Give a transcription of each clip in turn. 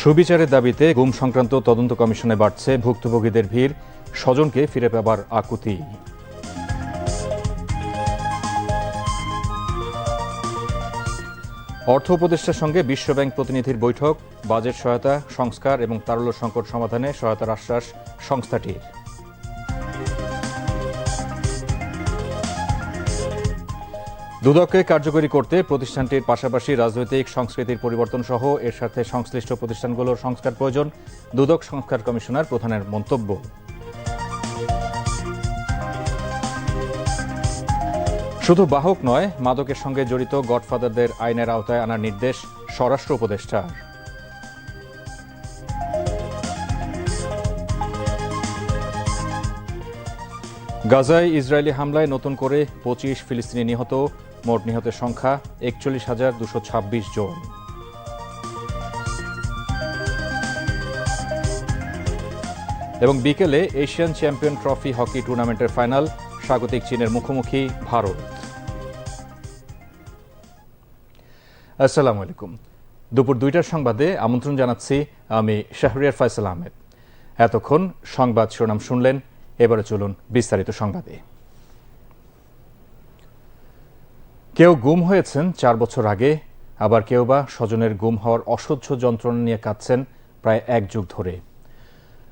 সুবিচারের দাবিতে গুম সংক্রান্ত তদন্ত কমিশনে বাড়ছে ভুক্তভোগীদের ভিড়, স্বজনকে ফিরে পাবার আকুতি। অর্থ উপদেষ্টার সঙ্গে বিশ্বব্যাংক প্রতিনিধির বৈঠক, বাজেট সহায়তা, সংস্কার এবং তারল্য সংকট সমাধানে সহায়তার আশ্বাস সংস্থাটির। দুদককে কার্যকরী করতে প্রতিষ্ঠানটির পাশাপাশি রাজনৈতিক সংস্কৃতির পরিবর্তন সহ এর সাথে সংশ্লিষ্ট প্রতিষ্ঠানগুলোর সংস্কার প্রয়োজন, দুদক সংস্কার কমিশনার প্রধানের মন্তব্য। শুধু বাহক নয়, মাদকের সঙ্গে জড়িত গডফাদারদের আইনের আওতায় আনার নির্দেশ স্বরাষ্ট্র উপদেষ্টা গাজায় ইসরায়েলি হামলায় নতুন করে পঁচিশ ফিলিস্তিনি নিহত মোট নিহতের সংখ্যা একচল্লিশ হাজার দুশো ছাব্বিশ জন। এবং বিকেলে এশিয়ান চ্যাম্পিয়ন ট্রফি হকি টুর্নামেন্টের ফাইনাল, স্বাগতিক চীনের মুখোমুখি ভারত। আসসালামু আলাইকুম। দুপুর দুইটার সংবাদে আমন্ত্রণ জানাচ্ছি আমি শাহরিয়ার ফয়সাল আহমেদ। এতক্ষণ সংবাদ শিরোনাম শুনলেন, এবারে চলুন বিস্তারিত সংবাদে। কেউ গুম হয়েছেন চার বছর আগে, আবার কেউ বা স্বজনের গুম হওয়ার অসহ্য যন্ত্রণা নিয়ে কাঁদছেন প্রায় এক যুগ ধরে।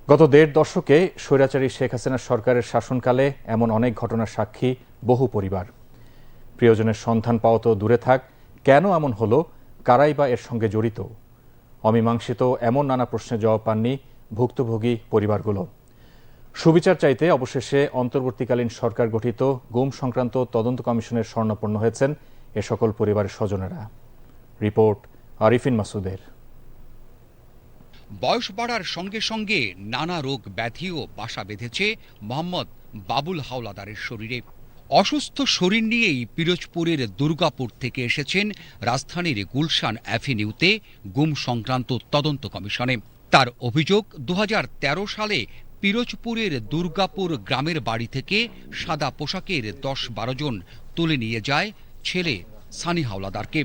গত দেড় দশকে স্বৈরাচারী শেখ হাসিনার সরকারের শাসনকালে এমন অনেক ঘটনার সাক্ষী বহু পরিবার। প্রিয়জনের সন্ধান পাওয়া তো দূরে থাক, কেন এমন হলো, কারাই বা এর সঙ্গে জড়িত? অমীমাংসিত এমন নানা প্রশ্নের জবাব পাননি ভুক্তভোগী পরিবারগুলো। সুবিচার চাইতে অবশেষে অন্তর্বর্তীকালীন সরকার গঠিত গুম সংক্রান্ত তদন্ত কমিশনের স্বর্ণপন্ন হয়েছেন এ সকল পরিবারের স্বজনেরা। রিপোর্ট আরিফিন মাসুদের। বয়স বাড়ার সঙ্গে সঙ্গে নানা রোগ ব্যাধিও বাসা বেঁধেছে মোহাম্মদ বাবুল হাওলাদারের শরীরে। অসুস্থ শরীর নিয়েই পিরোজপুরের দুর্গাপুর থেকে এসেছেন রাজধানীর গুলশান অ্যাভিনিউতে গুম সংক্রান্ত তদন্ত কমিশনে। তার অভিযোগ দু হাজার তেরো সালে পিরোজপুরের দুর্গাপুর গ্রামের বাড়ি থেকে সাদা পোশাকের দশ বারো জন তুলে নিয়ে যায় ছেলে সানি হাওলাদারকে।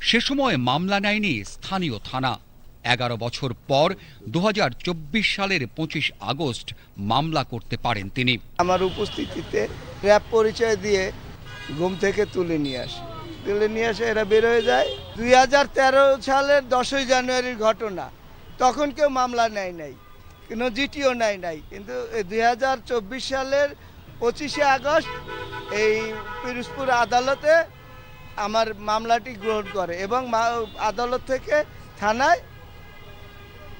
সে সময় মামলা নেয়নি স্থানীয় থানা। এগারো বছর পর দু হাজার চব্বিশ সালের পঁচিশ আগস্ট মামলা করতে পারেন তিনি। আমার উপস্থিতিতে র্যাব পরিচয় দিয়ে ঘুম থেকে তুলে নিয়ে আসে। তুলে নিয়ে আসে, এরা বের হয়ে যায়। দুই হাজার তেরো সালের দশই জানুয়ারির ঘটনা। তখন কেউ মামলা নেয় নাই। কোনো জিটিও নেয় নাই। কিন্তু দুই হাজার চব্বিশ সালের পঁচিশে আগস্ট এই পিরোজপুর আদালতে আমার মামলাটি গ্রহণ করে এবং আদালত থেকে থানায়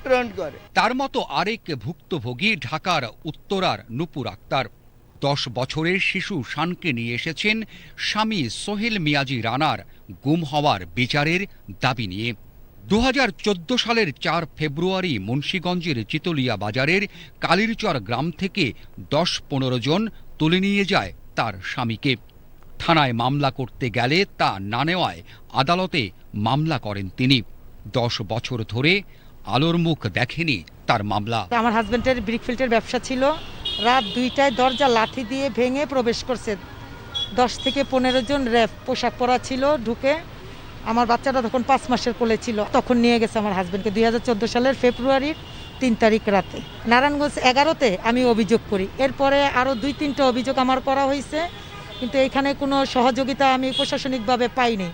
প্রেরণ করে। তার মতো আরেক ভুক্তভোগী ঢাকার উত্তরার নুপুর আক্তার। দশ বছরের শিশু শানকে নিয়ে এসেছেন স্বামী সোহেল মিয়াজি রানার গুম হওয়ার বিচারের দাবি নিয়ে। দু হাজার চোদ্দ সালের চার ফেব্রুয়ারি মুন্সীগঞ্জের চিতলিয়া বাজারের কালিরচর গ্রাম থেকে দশ পনেরো জন তুলে নিয়ে যায় তার স্বামীকে। থানায় মামলা করতে গেলে তা না নেওয়ায় আদালতে মামলা করেন তিনি। দশ বছর ধরে আলোর মুখ দেখেনি তার মামলা। আমার হাজবেন্ডের ব্রিকফিল্টের ব্যবসা ছিল। রাত দুইটায় দরজা লাঠি দিয়ে ভেঙে প্রবেশ করছে। দশ থেকে পনেরো জন র্যাব পোশাক পরা ছিল, ঢুকে আমার বাচ্চাটা তখন পাঁচ মাসের কোলে ছিল। তখন নিয়ে গেছে আমার হাজবেন্ডকে দুই সালের ফেব্রুয়ারির তিন তারিখ রাতে। নারায়ণগঞ্জ এগারোতে আমি অভিযোগ করি। এরপরে আরও দুই, তিনটা অভিযোগ আমার করা হয়েছে। কিন্তু এখানে কোনো সহযোগিতা আমি প্রশাসনিকভাবে পাইনি।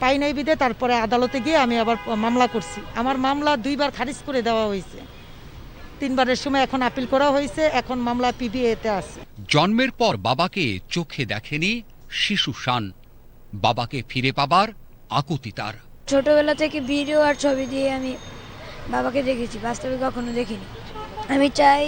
পাই নাই বিদে, তারপরে আদালতে গিয়ে আমি আবার মামলা করছি। আমার মামলা দুইবার খারিজ করে দেওয়া হয়েছে। তিনবারের সময় এখন আপিল করা হয়েছে। এখন মামলা পিবিএতে আছে। জন্মের পর বাবাকে চোখে দেখেনি শিশু শান। বাবাকে ফিরে পাবার আকুতি তার। ছোটবেলা থেকে ভিডিও আর ছবি দিয়ে আমি বাবাকে দেখেছি বাস্তবে কখনো দেখিনি। আমি চাই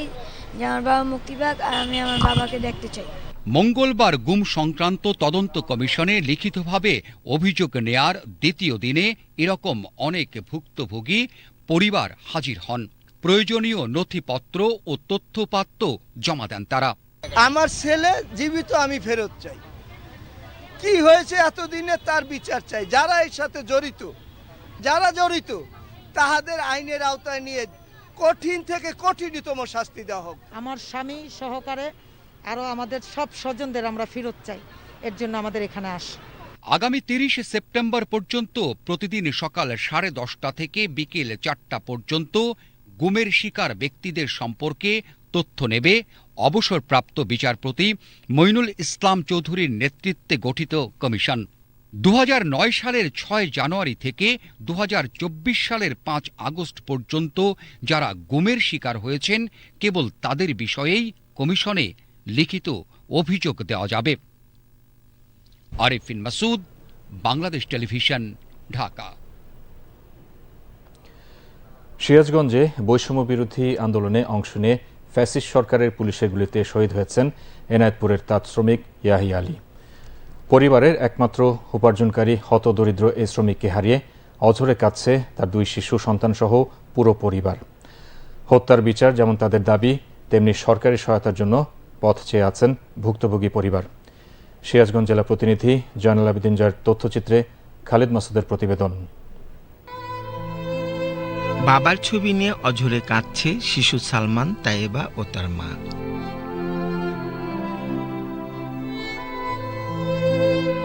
যে আমার বাবা মুক্তি পাক আর আমি আমার বাবাকে দেখতে চাই। মঙ্গলবার গুম সংক্রান্ত তদন্ত কমিশনে লিখিতভাবে অভিযোগ নেয়ার দ্বিতীয় দিনে এরকম অনেক ভুক্তভোগী পরিবার হাজির হন। প্রয়োজনীয় নথিপত্র ও তথ্যপাত্র জমা দেন তারা। আমার ছেলে জীবিত আমি ফেরত চাই। কি হয়েছে এতদিনে তার বিচার চাই? যারা এর সাথে জড়িত যারা জড়িত তাহাদের আইনের আওতায় নিয়ে কঠিন থেকে কঠিনতম শাস্তি দেওয়া হোক। আমার স্বামী সহকারে আরও আমাদের সব স্বজনদের আমরা ফেরত চাই। এর জন্য আমাদের এখানে আস। আগামী তিরিশে সেপ্টেম্বর পর্যন্ত প্রতিদিন সকাল সাড়ে দশটা থেকে বিকেল চারটা পর্যন্ত গুমের শিকার ব্যক্তিদের সম্পর্কে তথ্য নেবে অবসরপ্রাপ্ত বিচারপতি মইনুল ইসলাম চৌধুরীর নেতৃত্বে গঠিত কমিশন। দু হাজার নয় সালের ছয় জানুয়ারি থেকে দু হাজার চব্বিশ সালের পাঁচ আগস্ট পর্যন্ত যারা গুমের শিকার হয়েছেন, কেবল তাদের বিষয়েই কমিশনে লিখিত অভিযোগ দেওয়া যাবে। আরিফিন মাসুদ, বাংলাদেশ টেলিভিশন, ঢাকা। সিরাজগঞ্জে বৈষম্য বিরোধী আন্দোলনে অংশ নিয়ে ফ্যাসিস্ট সরকারের পুলিশের গুলিতে শহীদ হয়েছেন এনায়েতপুরের তাঁত শ্রমিক ইয়াহি আলী। পরিবারের একমাত্র উপার্জনকারী হতদরিদ্র এই শ্রমিককে হারিয়ে অঝরে কাঁদছে তার দুই শিশু, সন্তানসহ পুরো পরিবার। হত্যার বিচার যেমন তাদের দাবি, তেমনি সরকারি সহায়তার জন্য পথ চেয়ে আছেন ভুক্তভোগী পরিবার। সিরাজগঞ্জ জেলা প্রতিনিধি জয়নাল আবেদিন জয়ের তথ্যচিত্রে খালিদ মাসুদের প্রতিবেদন। বাবার ছবি নিয়ে অঝরে কাঁদছে শিশু সালমান তায়েবা ও তার মা।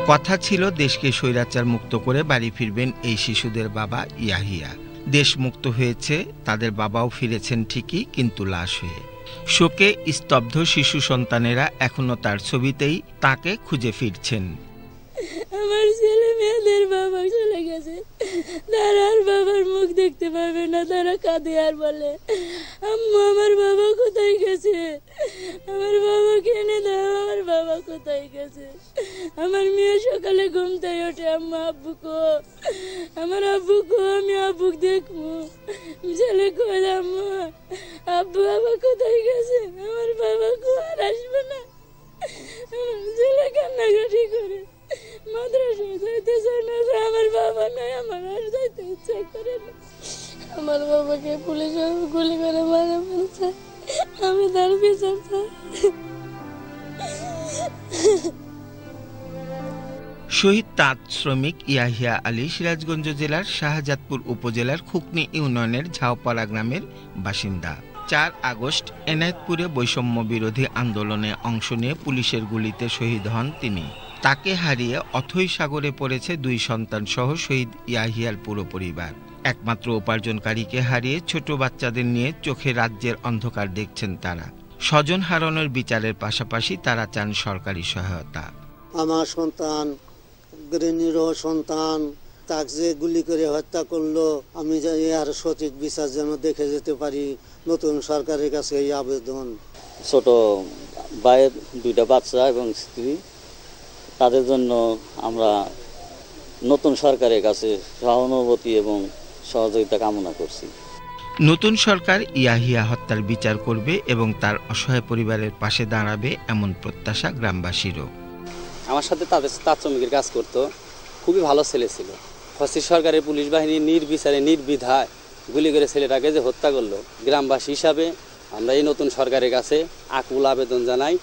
কথা ছিল, দেশকে স্বৈরাচার মুক্ত করে বাড়ি ফিরবেন এই শিশুদের বাবা ইয়াহিয়া। দেশ মুক্ত হয়েছে, তাদের বাবাও ফিরেছেন ঠিকই, কিন্তু লাশ হয়ে। শোকে স্তব্ধ শিশু সন্তানেরা এখনও তার ছবিতেই তাকে খুঁজে ফিরছেন। আমার ছেলে মেয়েদের বাবা চলে গেছে। তারা আর বাবার মুখ দেখতে পাবে না, তারা কাঁদে আর বলে, আম্মু, আমার বাবা কোথায় গেছে? আমার বাবা কেনে দাও, আমার বাবা কোথায় গেছে? আমার মেয়ে সকালে ঘুম থেকে ওঠে, আম্মু, আব্বু কো? আমার আব্বু কো, আমি আব্বু দেখব। ছেলে কই আম্মু? আব্বু, বাবা কোথায় গেছে? আমার বাবা কো আর আসবে না। ছেলে কান্নাকাটি করে। না আমার বাবা নাই আমার আর যাইতে ইচ্ছা করে না আমার বাবাকে পুলিশ গুলি করে ফেলছে আমি তার বিচার শহীদ তাঁত শ্রমিক ইয়াহিয়া আলী সিরাজগঞ্জ জেলার শাহজাদপুর উপজেলার খুকনি ইউনিয়নের ঝাওপাড়া গ্রামের বাসিন্দা। চার আগস্ট এনায়েতপুরে বৈষম্য বিরোধী আন্দোলনে অংশ নিয়ে পুলিশের গুলিতে শহীদ হন তিনি। তাকে হারিয়ে অথৈ সাগরে পড়েছে দুই সন্তান সহ শহীদ ইয়াহিয়ার পুরো পরিবার। একমাত্র উপার্জনকারীকে হারিয়ে ছোট বাচ্চাদের নিয়ে চোখে রাজ্যের অন্ধকার দেখছেন তারা। স্বজন হারানোর বিচারের পাশাপাশি তারা চান সরকারি সহায়তা। আমার সন্তান নিরহ সন্তান তাকে যে গুলি করে হত্যা করল। আমি আর সঠিক বিচার যেন দেখে যেতে পারি। নতুন সরকারের কাছে এই আবেদন। ছোট ভাইয়ের দুইটা বাচ্চা এবং স্ত্রী। তাদের জন্য আমরা নতুন সরকারের কাছে সহানুভূতি এবং সহযোগিতা কামনা করছি। নতুন সরকার ইয়াহিয়া হত্যার বিচার করবে এবং তার অসহায় পরিবারের পাশে দাঁড়াবে এমন প্রত্যাশা গ্রামবাসীরও। আমার সাথে তাদের তাঁত শ্রমিকের কাজ করতো। খুবই ভালো ছেলে ছিল। ফসির সরকারের পুলিশ বাহিনী নির্বিচারে নির্বিধায় গুলি করে ছেলেটাকে যে হত্যা করল। গ্রামবাসী হিসাবে আমরা এই নতুন সরকারের কাছে আকুল আবেদন জানাই।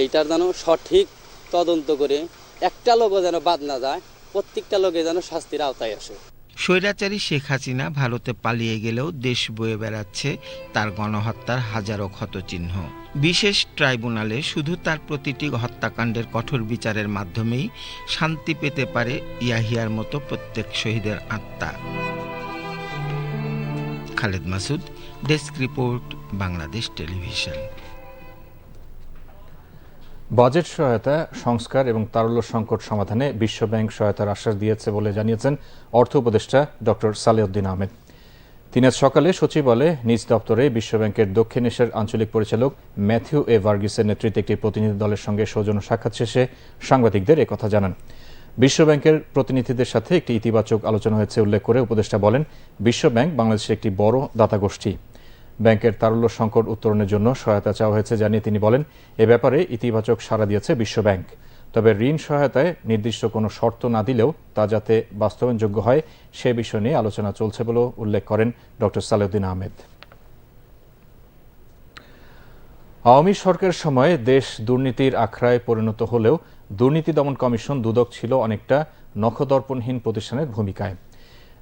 এইটার যেন সঠিক তদন্ত করে একটা লোকও যেন বাদ না যায়, প্রত্যেকটা লোকে যেন শাস্তির আওতায় আসে। স্বৈরাচারী শেখ হাসিনা ভারতে পালিয়ে গেলেও দেশ বয়ে বেড়াচ্ছে তার গণহত্যার হাজারো ক্ষতচিহ্ন। বিশেষ ট্রাইব্যুনালে শুধু তার প্রতিটি হত্যাকাণ্ডের কঠোর বিচারের মাধ্যমেই শান্তি পেতে পারে ইয়াহিয়ার মতো প্রত্যেক শহীদের আত্মা। Khaled Masud, desk report, Bangladesh television. Budget সহায়তা, সংস্কার এবং তারল্য সংকট সমাধানে বিশ্বব্যাংক সহায়তার আশ্বাস দিয়েছে বলে জানিয়েছেন অর্থ উপদেষ্টা ডক্টর সালেউদ্দিন আহমেদ। তিনি আজ সকালে সচিবালয়ে নিজ দপ্তরে বিশ্বব্যাংকের দক্ষিণ এশিয়ার আঞ্চলিক পরিচালক ম্যাথিউ এ ভার্গিসের নেতৃত্বে একটি প্রতিনিধি দলের সঙ্গে সৌজন্য সাক্ষাৎ শেষে সাংবাদিকদের একথা জানান। বিশ্বব্যাংকের প্রতিনিধিদের সাথে একটি ইতিবাচক আলোচনা হয়েছে, উল্লেখ করে উপদেষ্টা বলেন বিশ্বব্যাংক বাংলাদেশের একটি বড় দাতা গোষ্ঠী ব্যাংকের তারল্য সংকট উত্তরণের জন্য সহায়তা চাওয়া হয়েছে জানিয়ে তিনি বলেন, এ ব্যাপারে ইতিবাচক সাড়া দিয়েছে বিশ্বব্যাংক তবে ঋণ সহায়তায় নির্দিষ্ট কোনো শর্ত না দিলেও তা যাতে বাস্তবায়নযোগ্য হয় সে বিষয় নিয়ে আলোচনা চলছে বলেও উল্লেখ করেন ডক্টর সালেউদ্দিন আহমেদ। আওয়ামী সরকারের সময়ে দেশ দুর্নীতির আখড়ায় পরিণত হলেও দুর্নীতি দমন কমিশন দুদক ছিল অনেকটা নখদর্পণহীন প্রতিষ্ঠানের ভূমিকায়।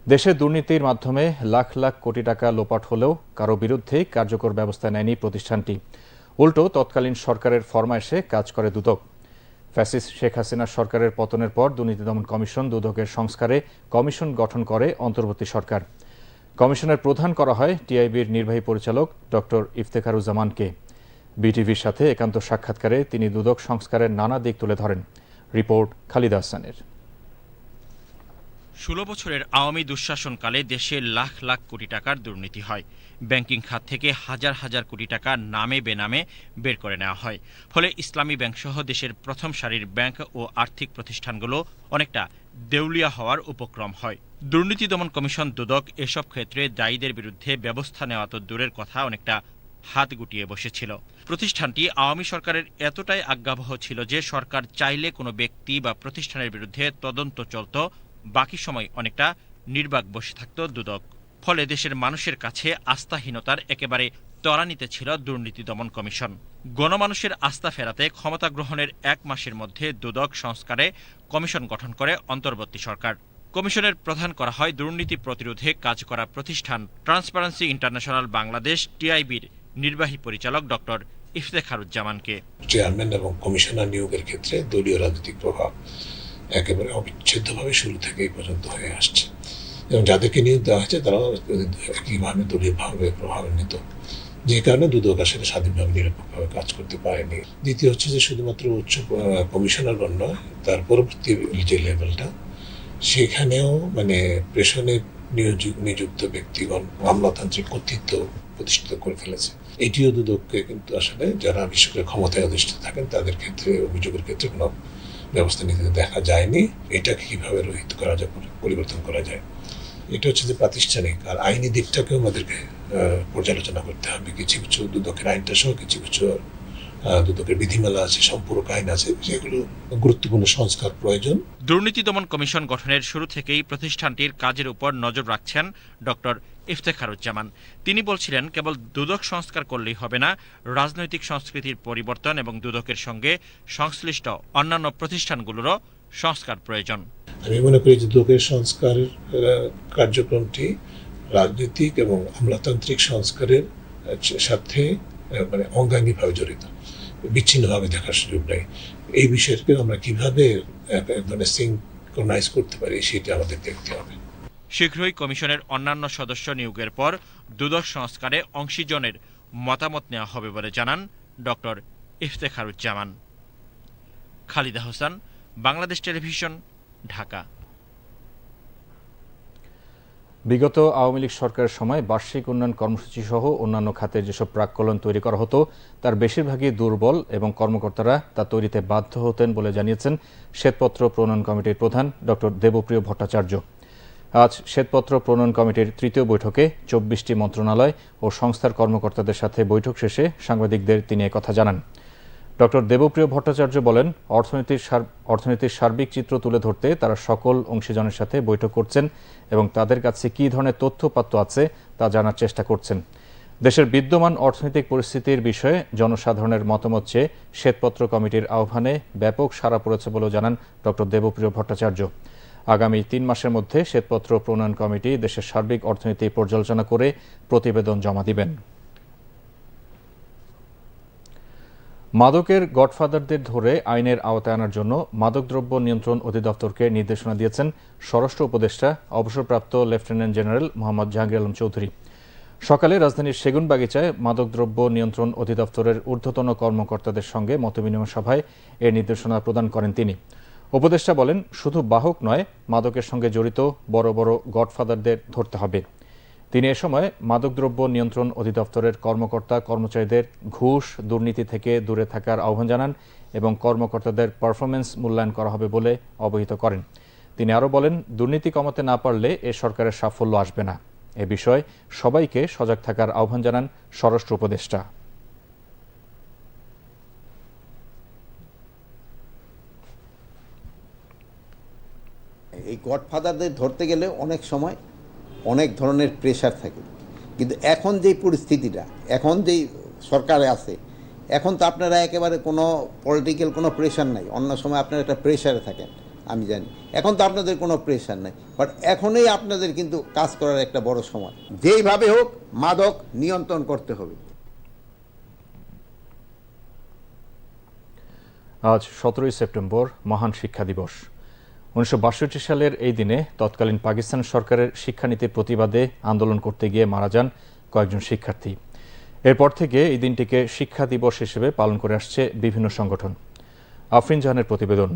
দেশে দুর্নীতির মাধ্যমে লাখ লাখ কোটি টাকা লোপাট হলেও কারও বিরুদ্ধে কার্যকর ব্যবস্থা নেয়নি প্রতিষ্ঠানটি। উল্টো, তৎকালীন সরকারের ফরমায়েশে কাজ করে দুদক। ফ্যাসিস শেখ হাসিনা সরকারের পতনের পর দুর্নীতি দমন কমিশন দুদকের সংস্কারে কমিশন গঠন করে অন্তর্বর্তী সরকার। কমিশনের প্রধান করা হয় টিআইবির নির্বাহী পরিচালক ডক্টর ইফতেখারুজ্জামানকে। বিটিভির সাথে একান্ত সাক্ষাৎকারে তিনি দুদক সংস্কারের নানা দিক তুলে ধরেন। রিপোর্ট খালিদা হাসানের। ষোলো বছরের আওয়ামী দুঃশাসনকালে দেশে লাখ লাখ কোটি টাকার দুর্নীতি হয়। ব্যাংকিং খাত থেকে হাজার হাজার কোটি টাকা নামে বেনামে বের করে নেওয়া হয়। ফলে ইসলামী ব্যাংকসহ দেশের প্রথম সারির ব্যাংক ও আর্থিক প্রতিষ্ঠানগুলো অনেকটা দেউলিয়া হওয়ার উপক্রম হয়। দুর্নীতি দমন কমিশন দুদক এসব ক্ষেত্রে দায়ীদের বিরুদ্ধে ব্যবস্থা নেওয়া তো দূরের কথা, অনেকটা হাত গুটিয়ে বসেছিল। প্রতিষ্ঠানটি আওয়ামী সরকারের এতটাই আজ্ঞাবহ ছিল যে সরকার চাইলে কোনো ব্যক্তি বা প্রতিষ্ঠানের বিরুদ্ধে তদন্ত চলত বাকি সময় অনেকটা নির্বাক বসে থাকত দুদক। ফলে দেশের মানুষের কাছে আস্থাহীনতার একেবারে ত্বরান্বিত ছিল দুর্নীতি দমন কমিশন। গণমানুষের আস্থা ফেরাতে ক্ষমতা গ্রহণের এক মাসের মধ্যে দুদক সংস্কারে কমিশন গঠন করে অন্তর্বর্তী সরকার। কমিশনের প্রধান করা হয় দুর্নীতি প্রতিরোধে কাজ করা প্রতিষ্ঠান ট্রান্সপারেন্সি ইন্টারন্যাশনাল বাংলাদেশ টিআইবির নির্বাহী পরিচালক ডক্টর ইফতেখারুজ্জামানকে। চেয়ারম্যান এবং কমিশনার নিয়োগের ক্ষেত্রে দলীয় রাজনৈতিক প্রভাব। একেবারে অবিচ্ছেদ্যভাবে শুরু থেকে এই পর্যন্ত হয়ে আসছে। এবং যাদেরকে নিয়োগ দেওয়া হয়েছে তারা একইভাবে দলীয়ভাবে প্রভাবান্বিত যে কারণে দুদক আসলে স্বাধীনভাবে নিরপেক্ষভাবে কাজ করতে পারেনি। দ্বিতীয় হচ্ছে যে শুধুমাত্র উচ্চ কমিশনারগণ নয়, তার পরবর্তী যে লেভেলটা, সেখানেও মানে প্রেষণে নিযুক্ত ব্যক্তিগণ আমলাতান্ত্রিক কর্তৃত্ব প্রতিষ্ঠিত করে ফেলেছে। এটিও দুদককে কিন্তু আসলে যারা বিশেষ করে ক্ষমতায় অধিষ্ঠিত থাকেন, তাদের ক্ষেত্রে, অভিযোগের ক্ষেত্রে কোনো ব্যবস্থা নিতে দেখা যায়নি। এটাকে কীভাবে রহিত করা যায়, পরিবর্তন করা যায়? এটা হচ্ছে যে প্রাতিষ্ঠানিক। আর আইনি দিকটাকেও আমাদেরকে পর্যালোচনা করতে হবে। কিছু কিছু দুদকের আইনটা সহ কিছু কিছু দুদকের বিধিমালা আছে সম্পূরক আইন আছে যেগুলো গুরুত্বপূর্ণ সংস্কার প্রয়োজন। দুর্নীতি দমন কমিশন গঠনের শুরু থেকেই প্রতিষ্ঠানটির কাজের উপর নজর রাখছেন ডক্টর ইফতেখারুজ্জামান। তিনি বলছিলেন কেবল দুদক সংস্কার করলেই হবে না রাজনৈতিক সংস্কৃতির পরিবর্তন এবং দুদকের সঙ্গে সংশ্লিষ্ট অন্যান্য প্রতিষ্ঠানগুলোরও সংস্কার প্রয়োজন। আমি মনে করি যে দুদকের সংস্কার কার্যক্রমটি রাজনৈতিক এবং আমলাতান্ত্রিক সংস্কারের সাথে মানে অঙ্গাঙ্গিভাবে জড়িত। বিচ্ছিন্নভাবে দেখার সুযোগ নেই। এই বিষয়কে আমরা কীভাবে ধরনের সিঙ্ক্রোনাইজ করতে পারি, সেটা আমাদের দেখতে হবে। শীঘ্রই কমিশনের অন্যান্য সদস্য নিয়োগের পর দুদক সংস্কারে অংশীজনের মতামত নেওয়া হবে বলে জানান ডক্টর ইফতেখারুজ্জামান। খালিদা হোসেন, বাংলাদেশ টেলিভিশন, ঢাকা। বিগত আওয়ামী লীগ সরকারের সময় বার্ষিক উন্নয়ন কর্মসূচি সহ অন্যান্য খাতের যেসব প্রাক্কলন তৈরি করা হতো, তার বেশিরভাগই দুর্বল এবং কর্মকর্তারা তা তৈরিতে বাধ্য হতেন বলে জানিয়েছেন শ্বেতপত্র প্রণয়ন কমিটির প্রধান ডক্টর দেবপ্রিয় ভট্টাচার্য। আজ শ্বেতপত্র প্রণয়ন কমিটির তৃতীয় বৈঠকে চব্বিশটি মন্ত্রণালয় ও সংস্থার কর্মকর্তাদের সাথে বৈঠক শেষে সাংবাদিকদের তিনি কথা জানান। ডক্টর দেবপ্রিয় ভট্টাচার্য বলেন, অর্থনীতির অর্থনীতির সার্বিক চিত্র তুলে ধরতে তারা সকল অংশীজনের সাথে বৈঠক করছেন এবং তাদের কাছে কী ধরনের তথ্যপাত্য আছে তা জানার চেষ্টা করছেন। দেশের বিদ্যমান অর্থনৈতিক পরিস্থিতির বিষয়ে জনসাধারণের মতামত চেয়ে শ্বেতপত্র কমিটির আহ্বানে ব্যাপক সাড়া পড়েছে বলেও জানান ডক্টর দেবপ্রিয় ভট্টাচার্য। আগামী তিন মাসের মধ্যে শ্বেতপত্র প্রণয়ন কমিটি দেশের সার্বিক অর্থনীতি পর্যালোচনা করে প্রতিবেদন জমা দিবেন। মাদকের গডফাদারদের ধরে আইনের আওতায় আনার জন্য মাদকদ্রব্য নিয়ন্ত্রণ অধিদপ্তরকে নির্দেশনা দিয়েছেন স্বরাষ্ট্র উপদেষ্টা, অবসরপ্রাপ্ত লেফটেন্যান্ট জেনারেল মোহাম্মদ জাহাঙ্গীর আলম চৌধুরী। সকালে রাজধানীর সেগুনবাগিচায় মাদকদ্রব্য নিয়ন্ত্রণ অধিদপ্তরের ঊর্ধ্বতন কর্মকর্তাদের সঙ্গে মতবিনিময় সভায় এ নির্দেশনা প্রদান করেন তিনি। উপদেষ্টা বলেন, শুধু বাহক নয়, মাদকের সঙ্গে জড়িত বড় বড় গডফাদারদের ধরতে হবে। তিনি এ সময় মাদকদ্রব্য নিয়ন্ত্রণ অধিদপ্তরের কর্মকর্তা, কর্মচারীদের ঘুষ, দুর্নীতি থেকে দূরে থাকার আহ্বান জানান এবং কর্মকর্তাদের পারফরমেন্স মূল্যায়ন করা হবে বলে অবহিত করেন। তিনি আরও বলেন, দুর্নীতি কমাতে না পারলে এ সরকারের সাফল্য আসবে না। এ বিষয়ে সবাইকে সজাগ থাকার আহ্বান জানান স্বরাষ্ট্র উপদেষ্টা। এই গডফাদারদের ধরতে গেলে অনেক সময় অনেক ধরনের প্রেশার থাকে। কিন্তু এখন যেই পরিস্থিতিটা, এখন যেই সরকারে আছে, এখন তো আপনারা একেবারে কোনো পলিটিক্যাল কোনো প্রেশার নাই। অন্য সময় আপনারা একটা প্রেশারে থাকেন, আমি জানি। এখন তো আপনাদের কোনো প্রেশার নাই। বাট এখনই আপনাদের কিন্তু কাজ করার একটা বড় সময়। যেইভাবে হোক, মাদক নিয়ন্ত্রণ করতে হবে। আজ সতেরোই সেপ্টেম্বর, মহান শিক্ষা দিবস। উনিশশো বাষট্টি সালের এই দিনে তৎকালীন পাকিস্তান সরকারের শিক্ষানীতির প্রতিবাদে আন্দোলন করতে গিয়ে মারা যান কয়েকজন শিক্ষার্থী। এরপর থেকে এই দিনটিকে শিক্ষা দিবস হিসেবে পালন করে আসছে বিভিন্ন সংগঠন। আফরিন জাহানের প্রতিবেদন।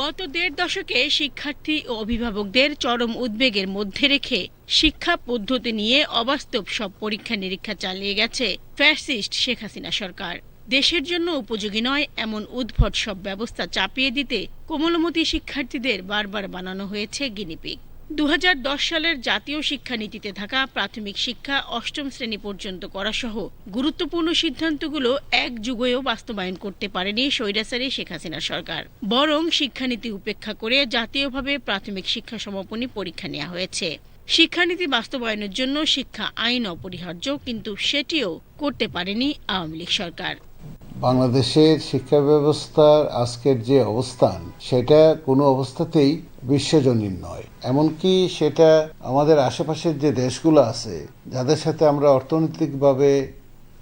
গত দেড় দশকে শিক্ষার্থী ও অভিভাবকদের চরম উদ্বেগের মধ্যে রেখে শিক্ষা পদ্ধতি নিয়ে অবাস্তব সব পরীক্ষা নিরীক্ষা চালিয়ে গেছে ফ্যাসিস্ট শেখ হাসিনা সরকার। দেশের জন্য উপযোগী নয় এমন উদ্ভট সব ব্যবস্থা চাপিয়ে দিতে কোমলমতি শিক্ষার্থীদের বারবার বানানো হয়েছে গিনিপিগ। দু হাজার দশ সালের জাতীয় শিক্ষানীতিতে থাকা প্রাথমিক শিক্ষা অষ্টম শ্রেণি পর্যন্ত করাসহ গুরুত্বপূর্ণ সিদ্ধান্তগুলো এক যুগেও বাস্তবায়ন করতে পারেনি স্বৈরাচারী শেখ হাসিনা সরকার। বরং শিক্ষানীতি উপেক্ষা করে জাতীয়ভাবে প্রাথমিক শিক্ষা সমাপনী পরীক্ষা নেওয়া হয়েছে। শিক্ষানীতি বাস্তবায়নের জন্য শিক্ষা আইন অপরিহার্য, কিন্তু সেটিও করতে পারেনি আওয়ামী লীগ সরকার। বাংলাদেশের শিক্ষা ব্যবস্থার আজকের যে অবস্থান, সেটা কোনো অবস্থাতেই বিশ্বজনীন নয়। এমনকি সেটা আমাদের আশেপাশের যে দেশগুলো আছে, যাদের সাথে আমরা অর্থনৈতিকভাবে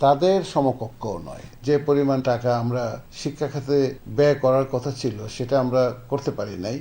তাদের সমকক্ষও নয়। যে পরিমাণ টাকা আমরা শিক্ষা খাতে ব্যয় করার কথা ছিল, সেটা আমরা করতে পারি নাই।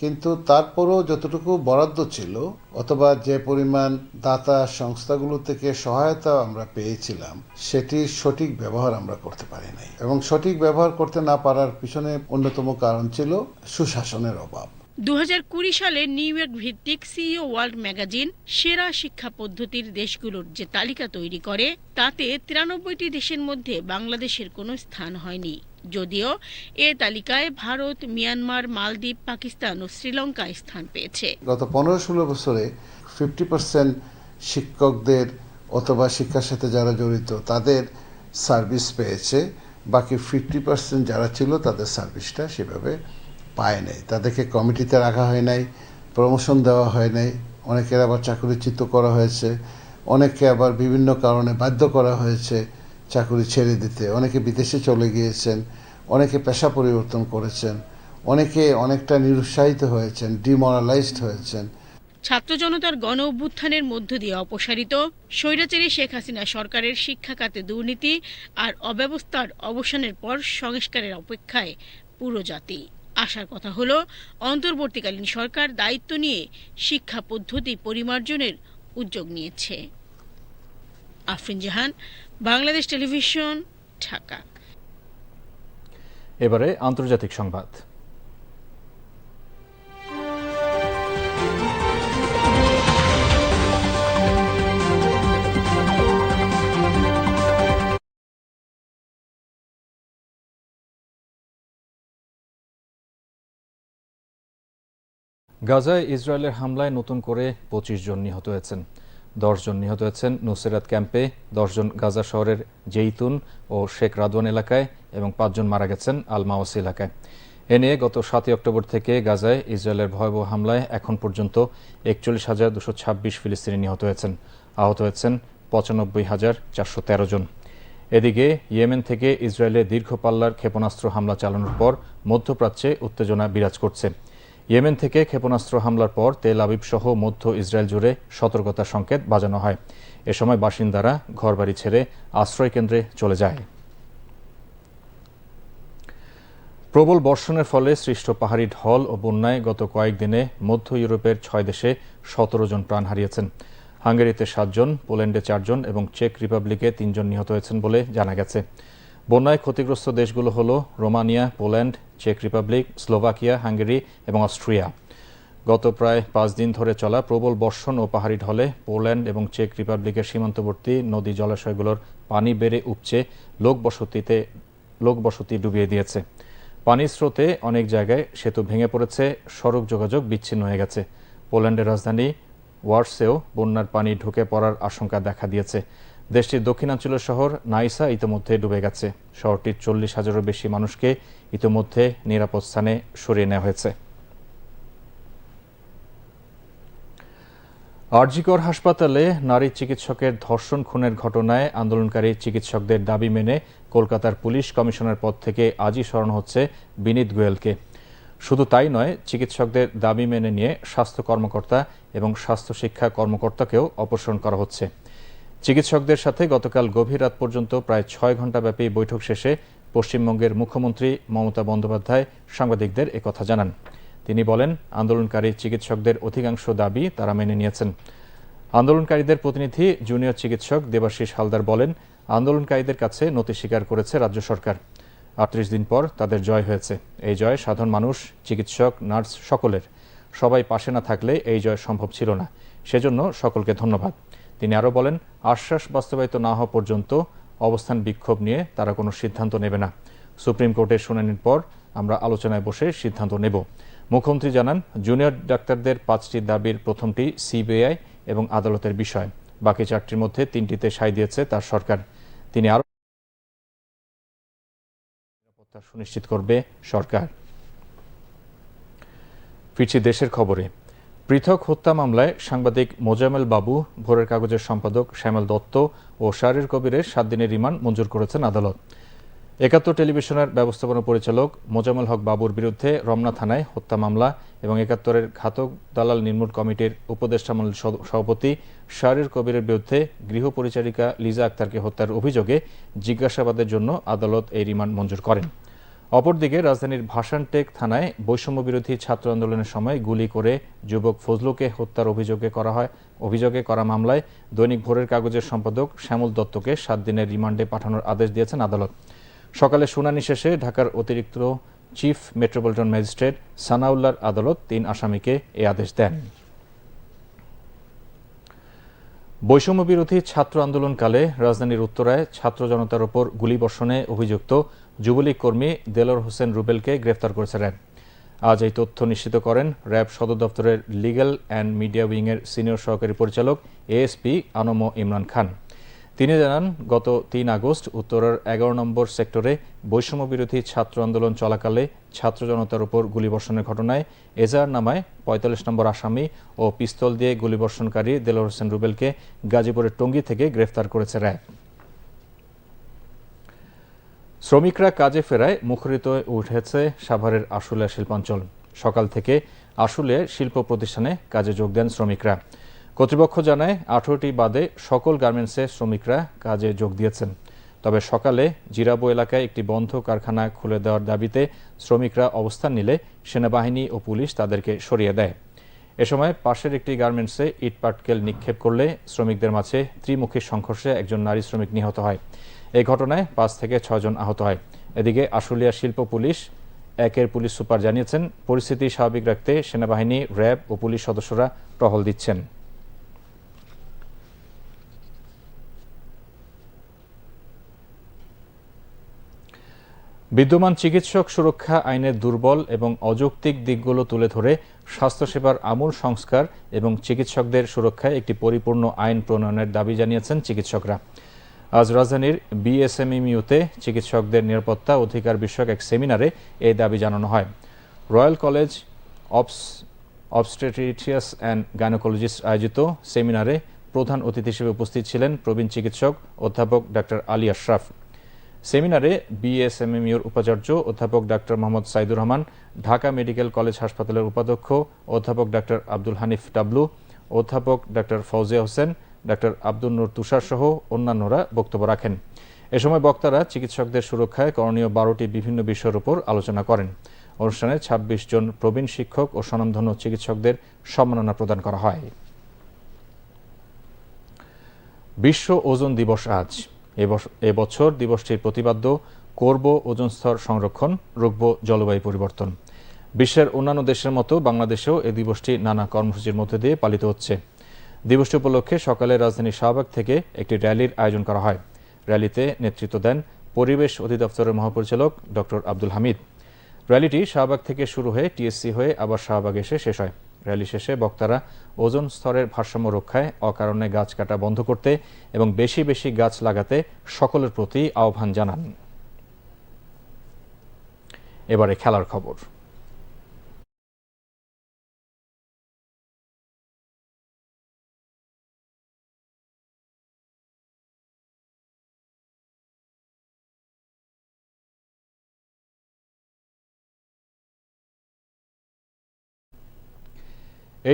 কিন্তু তারপরও যতটুকু বরাদ্দ ছিল, অথবা যে পরিমাণ দাতা সংস্থাগুলো থেকে সহায়তা আমরা পেয়েছিলাম সেটির সঠিক ব্যবহার আমরা করতে পারি নাই। এবং সঠিক ব্যবহার করতে না পারার পিছনে অন্যতম কারণ ছিল সুশাসনের অভাব। দু হাজার কুড়ি সালে নিউ ইয়র্ক ভিত্তিক সিইও ওয়ার্ল্ড ম্যাগাজিন সেরা শিক্ষা পদ্ধতির দেশগুলোর যে তালিকা তৈরি করে, তাতে তিরানব্বইটি দেশের মধ্যে বাংলাদেশের কোনো স্থান হয়নি। যদিও এ তালিকায় ভারত, মিয়ানমার, মালদ্বীপ, পাকিস্তান ও শ্রীলঙ্কা স্থান পেয়েছে। গত পনেরো ষোলো বছরে ফিফটি পার্সেন্ট শিক্ষকদের অথবা শিক্ষার সাথে যারা জড়িত, তাদের সার্ভিস পেয়েছে। বাকি ফিফটি পার্সেন্ট যারা ছিল, তাদের সার্ভিসটা সেভাবে পায় নাই। তাদেরকে কমিটিতে রাখা হয় নাই প্রমোশন দেওয়া হয় নাই। অনেকের আবার চাকরিচ্যুত করা হয়েছে। অনেককে আবার বিভিন্ন কারণে বাধ্য করা হয়েছে চাকরি ছেড়ে দিতে। অনেকে বিদেশে চলে গিয়েছেন। অনেকে পেশা পরিবর্তন করেছেন, অনেকে অনেকটা নিরুৎসাহিত হয়েছেন ডিমোরালাইজড হয়েছেন। ছাত্র জনতার গণ অভ্যুত্থানের মধ্য দিয়ে অপসারিত স্বৈরাচারী শেখ হাসিনা সরকারের শিক্ষা খাতে দুর্নীতি আর অব্যবস্থার অবসানের পর সংস্কারের অপেক্ষায় পুরো জাতি। আশার কথা হলো, অন্তর্বর্তীকালীন সরকার দায়িত্ব নিয়ে শিক্ষা পদ্ধতি পরিমার্জনের উদ্যোগ নিয়েছে। আফরিন জাহান, বাংলাদেশ টেলিভিশন, ঢাকা। এবারে আন্তর্জাতিক সংবাদ। গাজায় ইসরায়েলের হামলায় নতুন করে পঁচিশ জন নিহত হয়েছেন। দশ জন নিহত হয়েছেন নুসেরাত ক্যাম্পে দশজন গাজা শহরের জেইতুন ও শেখ রাদওয়ান এলাকায় এবং পাঁচজন মারা গেছেন আল মাওয়াস এলাকায়। এ নিয়ে গত সাতই অক্টোবর থেকে গাজায় ইসরায়েলের ভয়াবহ হামলায় এখন পর্যন্ত একচল্লিশ হাজার দুশো ছাব্বিশ ফিলিস্তিনি নিহত হয়েছেন। আহত হয়েছেন পঁচানব্বই হাজার চারশো তেরো জন। এদিকে ইয়েমেন থেকে ইসরায়েলে দীর্ঘ পাল্লার ক্ষেপণাস্ত্র হামলা চালানোর পর মধ্যপ্রাচ্যে উত্তেজনা বিরাজ করছে। ইয়েমেন থেকে ক্ষেপণাস্ত্র হামলার পর তেল আবিব সহ মধ্য ইসরায়েল জুড়ে সতর্কতার সংকেত বাজানো হয়। এ সময় বাসিন্দারা ঘরবাড়ি ছেড়ে আশ্রয় কেন্দ্রে চলে যায়। প্রবল বর্ষণের ফলে সৃষ্ট পাহাড়ি ঢল ও বন্যায় গত কয়েকদিনে মধ্য ইউরোপের ছয় দেশে সতেরো জন প্রাণ হারিয়েছেন। হাঙ্গেরিতে সাতজন, পোল্যান্ডে চারজন এবং চেক রিপাবলিকে তিনজন নিহত হয়েছেন বলে জানা গেছে। বন্যায় ক্ষতিগ্রস্ত দেশগুলো হলো রোমানিয়া, পোল্যান্ড, চেক রিপাবলিক, স্লোভাকিয়া, হাঙ্গেরি এবং অস্ট্রিয়া। গত প্রায় পাঁচ দিন ধরে চলা প্রবল বর্ষণ ও পাহাড়ি ঢলে পোল্যান্ড এবং চেক রিপাবলিকের সীমান্তবর্তী নদী জলাশয়গুলোর পানি বেড়ে উপচে লোকবসতিতে, লোকবসতি ডুবিয়ে দিয়েছে। পানির স্রোতে অনেক জায়গায় সেতু ভেঙে পড়েছে, সড়ক যোগাযোগ বিচ্ছিন্ন হয়ে গেছে। পোল্যান্ডের রাজধানী ওয়ার্সেও বন্যার পানি ঢুকে পড়ার আশঙ্কা দেখা দিয়েছে। দেশটির দক্ষিণাঞ্চলের শহর নাইসা ইতিমধ্যে ডুবে গেছে। শহরটির চল্লিশ হাজারেরও বেশি মানুষকে ইতিমধ্যে নিরাপদ স্থানে সরিয়ে নেওয়া হয়েছে। আরজিকর হাসপাতালে নারী চিকিৎসকের ধর্ষণ খুনের ঘটনায় আন্দোলনকারী চিকিৎসকদের দাবি মেনে কলকাতার পুলিশ কমিশনার পদ থেকে আজই সরানো হচ্ছে বিনীত গোয়েলকে। শুধু তাই নয়, চিকিৎসকদের দাবি মেনে নিয়ে স্বাস্থ্য কর্মকর্তা এবং স্বাস্থ্য শিক্ষা কর্মকর্তাকেও অপসারণ করা হচ্ছে। চিকিৎসকদের সাথে গতকাল গভীর রাত পর্যন্ত প্রায় ছয় ঘণ্টাব্যাপী বৈঠক শেষে পশ্চিমবঙ্গের মুখ্যমন্ত্রী মমতা বন্দ্যোপাধ্যায় সাংবাদিকদের একথা জানান। তিনি বলেন, আন্দোলনকারী চিকিৎসকদের অধিকাংশ দাবি তারা মেনে নিয়েছেন। আন্দোলনকারীদের প্রতিনিধি জুনিয়র চিকিৎসক দেবাশিস হালদার বলেন, আন্দোলনকারীদের কাছে নথি স্বীকার করেছে রাজ্য সরকার। আটত্রিশ দিন পর তাদের জয় হয়েছে। এই জয় সাধারণ মানুষ, চিকিৎসক, নার্স সকলের। সবাই পাশে না থাকলে এই জয় সম্ভব ছিল না। সেজন্য সকলকে ধন্যবাদ। তিনি আরও বলেন, আশ্বাস বাস্তবায়িত না হওয়া পর্যন্ত অবস্থান বিক্ষোভ নিয়ে তারা কোনো সিদ্ধান্ত নেবে না। সুপ্রিম কোর্টের শুনানির পর আমরা আলোচনায় বসে সিদ্ধান্ত নেব। মুখ্যমন্ত্রী জানান, জুনিয়র ডাক্তারদের পাঁচটি দাবির প্রথমটি সিবিআই এবং আদালতের বিষয়। বাকি চারটির মধ্যে তিনটিতে সায় দিয়েছে তার সরকার। তিনি আরও সুনিশ্চিত করবে সরকার। ফিরছি দেশের খবরে। পৃথক হত্যা মামলায় সাংবাদিক মোজামেল বাবু, ভোরের কাগজের সম্পাদক শ্যামল দত্ত ও শারির কবিরের সাত দিনের রিমান্ড মঞ্জুর করেছেন আদালত। একাত্তর টেলিভিশনের ব্যবস্থাপনা পরিচালক মোজামেল হক বাবুর বিরুদ্ধে রমনা থানায় হত্যা মামলা এবং একাত্তরের ঘাতক দালাল নির্মূল কমিটির উপদেষ্টা মণ্ডল সভাপতি শারির কবিরের বিরুদ্ধে গৃহ পরিচারিকা লিজা আক্তারকে হত্যার অভিযোগে জিজ্ঞাসাবাদের জন্য আদালত এই রিমান্ড মঞ্জুর করেন। অপরদিকে রাজধানীর ভাসানটেক থানায় বৈষম্য বিরোধী ছাত্র আন্দোলনের সময় গুলি করে যুবক ফজলুকে হত্যার অভিযোগে করা হয়। অভিযোগে করা মামলায় দৈনিক ভোরের কাগজের সম্পাদক শ্যামল দত্তকে সাত দিনের রিমান্ডে পাঠানোর আদেশ দিয়েছেন আদালত। সকালে শুনানি শেষে ঢাকার অতিরিক্ত চিফ মেট্রোপলিটন ম্যাজিস্ট্রেট সানাউল্লার আদালত তিন আসামিকে এ আদেশ দেন। বৈষম্য বিরোধী ছাত্র আন্দোলনকালে রাজধানীর উত্তরায় ছাত্র জনতার ওপর গুলিবর্ষণে অভিযুক্ত যুবলীগ কর্মী দেলোর হোসেন রুবেলকে গ্রেফতার করেছে র্যাব। আজ এই তথ্য নিশ্চিত করেন র্যাব সদর দপ্তরের লিগ্যাল অ্যান্ড মিডিয়া উইংয়ের সিনিয়র সহকারী পরিচালক এএসপি আনম ইমরান খান। তিনি জানান, গত তিন আগস্ট উত্তরের এগারো নম্বর সেক্টরে বৈষম্য বিরোধী ছাত্র আন্দোলন চলাকালে ছাত্র জনতার উপর গুলিবর্ষণের ঘটনায় এজাহার নামায় পঁয়তাল্লিশ নম্বর আসামি ও পিস্তল দিয়ে গুলিবর্ষণকারী দেলোর হোসেন রুবেলকে গাজীপুরের টঙ্গী থেকে গ্রেফতার করেছে র্যাব। শ্রমিকরা কাজে ফেরায়, মুখরিত উঠেছে সাভারের আশুলিয়া শিল্পাঞ্চল। সকাল থেকে আশুলিয়া শিল্প প্রতিষ্ঠানে কাজে যোগ দেন শ্রমিকরা। কর্তৃপক্ষ জানায়, আঠারোটি বাদে সকল গার্মেন্টসে শ্রমিকরা কাজে যোগ দিয়েছেন। তবে সকালে জিরাবো এলাকায় একটি বন্ধ কারখানা খুলে দেওয়ার দাবিতে শ্রমিকরা অবস্থান নিলে সেনাবাহিনী ও পুলিশ তাদেরকে সরিয়ে দেয়। এ সময় পাশের একটি গার্মেন্টসে ইটপাটকেল নিক্ষেপ করলে শ্রমিকদের মাঝে ত্রিমুখী সংঘর্ষে একজন নারী শ্রমিক নিহত হয়। এই ঘটনায় পাঁচ থেকে ছয়জন আহত হয়। এদিকে আশুলিয়া শিল্প পুলিশ, একের পুলিশ সুপার জানিয়েছেন, পরিস্থিতি স্বাভাবিক রাখতে সেনাবাহিনী, র্যাব ও পুলিশ সদস্যরা টহল দিচ্ছেন। বিদ্যমান চিকিৎসক সুরক্ষা আইনের দুর্বল এবং অযৌক্তিক দিকগুলো তুলে ধরে স্বাস্থ্যসেবার আমূল সংস্কার এবং চিকিৎসকদের সুরক্ষায় একটি পরিপূর্ণ আইন প্রণয়নের দাবি জানিয়েছেন চিকিৎসকরা। আজ রাজধানীর বিএসএমইউতে চিকিৎসকদের নিরাপত্তা অধিকার বিষয়ক এক সেমিনারে এই দাবি জানানো হয়। Royal college obs obstetricians and gynaecologists আয়োজিত সেমিনারে প্রধান অতিথি হিসেবে উপস্থিত ছিলেন প্রবীণ চিকিৎসক অধ্যাপক ডাক্তার আলী আশরাফ। সেমিনারে বিএসএমএমইউর উপাচার্য অধ্যাপক doctor Mohammad Saidur Rahman, Dhaka medical college হাসপাতালের উপাধ্যক্ষ অধ্যাপক ডাক্তার আব্দুল হানিফ ডাবলু, অধ্যাপক ডাক্তার ফৌজিয়া হোসেন ডাক্তার আব্দুল নূর তুষার সহ অন্যান্যরা বক্তব্য রাখেন। এ সময় বক্তারা চিকিৎসকদের সুরক্ষায় করণীয় বারোটি বিভিন্ন বিষয়ের উপর আলোচনা করেন। অনুষ্ঠানে ২৬ জন প্রবীণ শিক্ষক ও স্বনামধন্য চিকিৎসকদের সম্মাননা প্রদান করা হয়। বিশ্ব ওজন দিবস আজ। এবছর দিবসটির প্রতিপাদ্য, করব ওজন স্তর সংরক্ষণ, রুখব জলবায়ু পরিবর্তন। বিশ্বের অন্যান্য দেশের মতো বাংলাদেশেও এ দিবসটি নানা কর্মসূচির মধ্যে দিয়ে পালিত হচ্ছে। দিবসটি উপলক্ষে সকালে রাজধানী শাহবাগ থেকে একটি র্যালির আয়োজন করা হয়। র্যালিতে নেতৃত্ব দেন পরিবেশ অধিদপ্তরের মহাপরিচালক ডক্টর আব্দুল হামিদ। র্যালিটি শাহবাগ থেকে শুরু হয়ে টিএসসি হয়ে আবার শাহবাগ এসে শেষ হয়। র্যালি শেষে বক্তারা ওজন স্তরের ভারসাম্য রক্ষায়, অকারণে গাছ কাটা বন্ধ করতে এবং বেশি বেশি গাছ লাগাতে সকলের প্রতি আহ্বান জানান। এবারে খেলার খবর।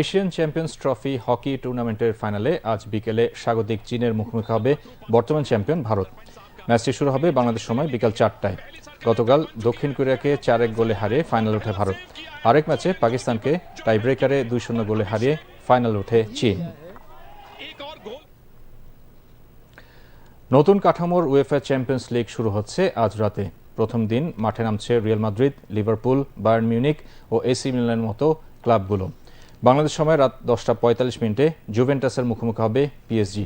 এশিয়ান চ্যাম্পিয়ন্স ট্রফি হকি টুর্নামেন্টের ফাইনালে আজ বিকেলে স্বাগতিক চীনের মুখোমুখি হবে বর্তমান চ্যাম্পিয়ন ভারত। ম্যাচটি শুরু হবে বাংলাদেশ সময় বিকাল চারটায়। গতকাল দক্ষিণ কোরিয়াকে চার এক গোলে হারিয়ে ফাইনাল ওঠে ভারত। আরেক ম্যাচে পাকিস্তানকে টাইব্রেকারে দুই শূন্য গোলে হারিয়ে ফাইনাল ওঠে চীন। নতুন কাঠামোর উয়েফা চ্যাম্পিয়ন্স লিগ শুরু হচ্ছে আজ রাতে। প্রথম দিন মাঠে নামছে Real Madrid, Liverpool, Bayern Munich ও এসি মিলানের মতো ক্লাবগুলো। বাংলাদেশ সময় রাত দশটা পঁয়তাল্লিশ মিনিটে জুভেন্টাসের মুখোমুখি হবে পিএসজি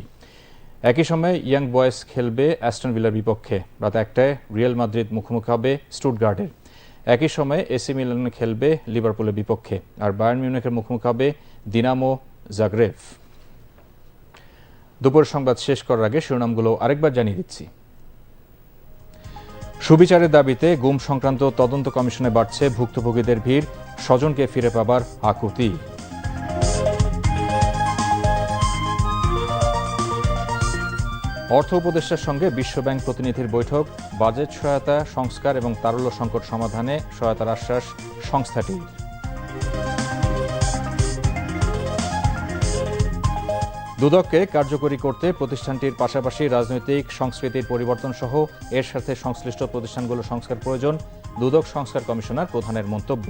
একই সময় ইয়াং বয়েজ খেলবে অ্যাস্টন ভিলার বিপক্ষে। রাত একটায় রিয়াল মাদ্রিদ মুখোমুখি হবে স্টুটগার্ডের একই সময়ে এসি মিলান খেলবে লিভারপুলের বিপক্ষে। আর বায়ার্ন মিউনিকের মুখোমুখি হবে দিনামো জাগরেভ দুপুর সংবাদ শেষ করার আগে শিরোনামগুলো আরেকবার জানিয়ে দিচ্ছি। সুবিচারের দাবিতে গুম সংক্রান্ত তদন্ত কমিশনে বাড়ছে ভুক্তভোগীদের ভিড়, স্বজনকে ফিরে পাবার আকুতি। অর্থ উপদেষ্টার সঙ্গে বিশ্বব্যাংক প্রতিনিধির বৈঠক, বাজেট সহায়তা, সংস্কার এবং তারল্য সংকট সমাধানে সহায়তার আশ্বাস সংস্থাটি দুদককে কার্যকরী করতে প্রতিষ্ঠানটির পাশাপাশি রাজনৈতিক, সংস্কৃতির পরিবর্তন সহ এর সাথে সংশ্লিষ্ট প্রতিষ্ঠানগুলো সংস্কার প্রয়োজন, দুদক সংস্কার কমিশনার প্রধানের মন্তব্য।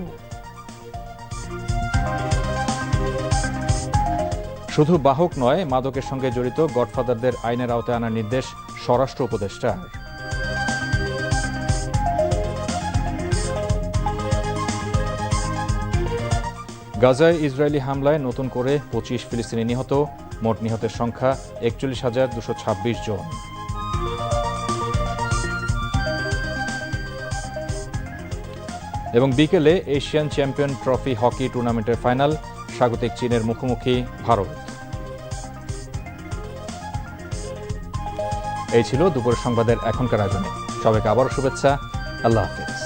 শুধু বাহক নয়, মাদকের সঙ্গে জড়িত গডফাদারদের আইনের আওতায় আনার নির্দেশ স্বরাষ্ট্র উপদেষ্টার। গাজায় ইসরায়েলি হামলায় নতুন করে পঁচিশ ফিলিস্তিনি নিহত, মোট নিহতের সংখ্যা একচল্লিশ হাজার দুশো ছাব্বিশ জন। এবং বিকেলে এশিয়ান চ্যাম্পিয়ন ট্রফি হকি টুর্নামেন্টের ফাইনাল, স্বাগতিক চীনের মুখোমুখি ভারত। এই ছিল দুপুরের সংবাদের এখনকার আয়োজনে। সবাইকে আবারও শুভেচ্ছা। আল্লাহ হাফিজ।